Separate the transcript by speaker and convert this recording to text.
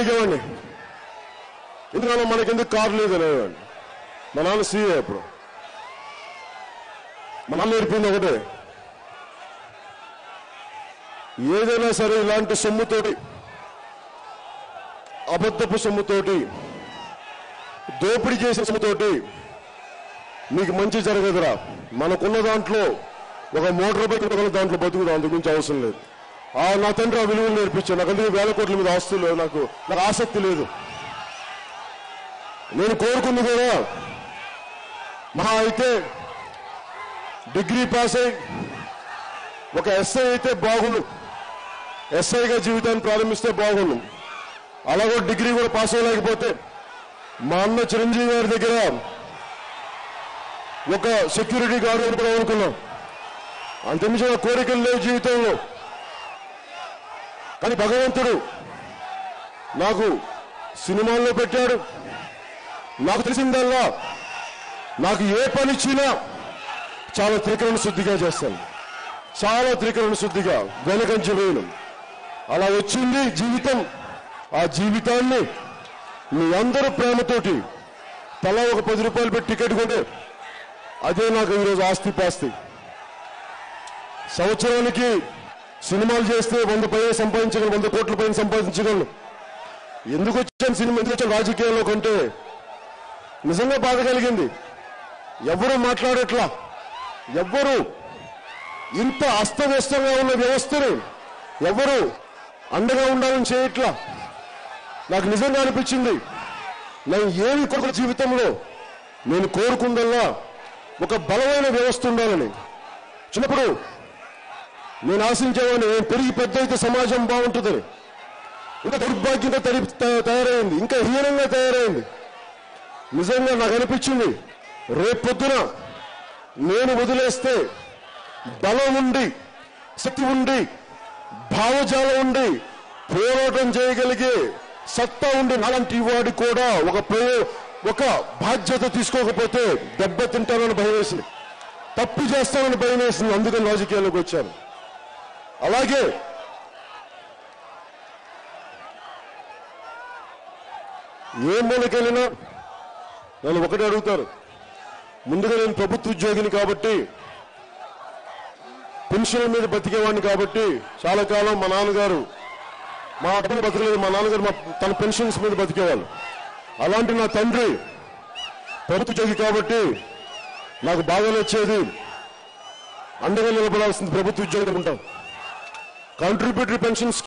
Speaker 1: అడిగేవాడిని ఎందుకన్నా మనకెందుకు కారు లేదు అనేవాడిని మా నాన్న సీఏ అప్పుడు మా నాన్న నేర్పింది ఒకటే. ఏదైనా సరే ఇలాంటి సొమ్ముతోటి అబద్ధపు సొమ్ముతోటి దోపిడీ చేసిన సొమ్ముతోటి నీకు మంచి జరగదురా. మనకున్న దాంట్లో ఒక మోటార్ బైక్ దాంట్లో బతుకుదాం అందుకు అవసరం లేదు. నా తండ్రి ఆ విలువలు నేర్పించాను నాకు అందుకే వేల కోట్ల మీద ఆస్తులు నాకు. నాకు ఆసక్తి లేదు. నేను కోరుకుంది కూడా మహా అయితే డిగ్రీ పాస్ అయి ఒక ఎస్ఐ అయితే బాగుండు. ఎస్ఐగా జీవితాన్ని ప్రారంభిస్తే బాగుండు. అలాగో డిగ్రీ కూడా పాస్ అవ్వలేకపోతే మా అన్న చిరంజీవి గారి దగ్గర ఒక సెక్యూరిటీ గార్డు కూడా అనుకున్నాం అంతమించిన కోరికలు లేవు జీవితంలో. కానీ భగవంతుడు నాకు సినిమాల్లో పెట్టాడు. నాకు తెలిసిందల్లా నాకు ఏ పని ఇచ్చినా చాలా త్రికరణ శుద్ధిగా చేస్తాను. చాలా త్రికరణ శుద్ధిగా వెనకంచి వేయను. అలా వచ్చింది జీవితం. ఆ జీవితాన్ని మీ అందరూ ప్రేమతోటి తలా ఒక పది రూపాయలు పెట్టి టికెట్ కొంటే అదే నాకు ఈరోజు ఆస్తి పాస్తి సంవత్సరానికి సినిమాలు చేస్తే వంద పైన సంపాదించగలను వంద కోట్ల పైన సంపాదించగలను. ఎందుకు వచ్చాను సినిమా ఎందుకు వచ్చాను రాజకీయాల్లో కంటే? నిజంగా బాధ కలిగింది. ఎవరు మాట్లాడట్లా? ఎవ్వరు ఇంత అస్తవ్యస్తంగా ఉన్న వ్యవస్థను ఎవరు అండగా ఉండాలని చేయట్లా? నాకు నిజంగా అనిపించింది. నేను ఏమి కొరకు జీవితంలో నేను కోరుకుందల్లా ఒక బలమైన వ్యవస్థ ఉండాలని. చిన్నప్పుడు నేను ఆశించేవాడిని నేను పెరిగి పెద్ద అయితే సమాజం బాగుంటుందని. ఇంకా దౌర్భాగ్యంగా తరి త- తయారైంది. ఇంకా హీనంగా తయారైంది. నిజంగా నాకు అనిపించింది రేపొద్దున నేను వదిలేస్తే బలం ఉండి శక్తి ఉండి భావజాలం ఉండి పోరాటం చేయగలిగే సత్తా ఉండి అలాంటి వాడు కూడా ఒక ప్రయో ఒక బాధ్యత తీసుకోకపోతే దెబ్బతింటానని భయం వేసింది. తప్పు చేస్తానని భయం వేసింది. అందుకని రాజకీయాల్లోకి వచ్చాను. అలాగే ఏ మూలకెళ్ళినా నన్ను ఒకటే అడుగుతారు. ముందుగా నేను ప్రభుత్వ ఉద్యోగిని కాబట్టి పెన్షన్ మీద బతికేవాడిని కాబట్టి చాలా కాలం మా నాన్నగారు మా అబ్బాయి బతకలేదు మా నాన్నగారు మా తన పెన్షన్స్ మీద బతికేవాళ్ళు. అలాంటి నా తండ్రి ప్రభుత్వ ఉద్యోగి కాబట్టి నాకు బాగా నచ్చేది. అండగా నిలబడాల్సింది ప్రభుత్వ ఉద్యోగం ఉంటాం కాంట్రిబ్యూటరీ పెన్షన్స్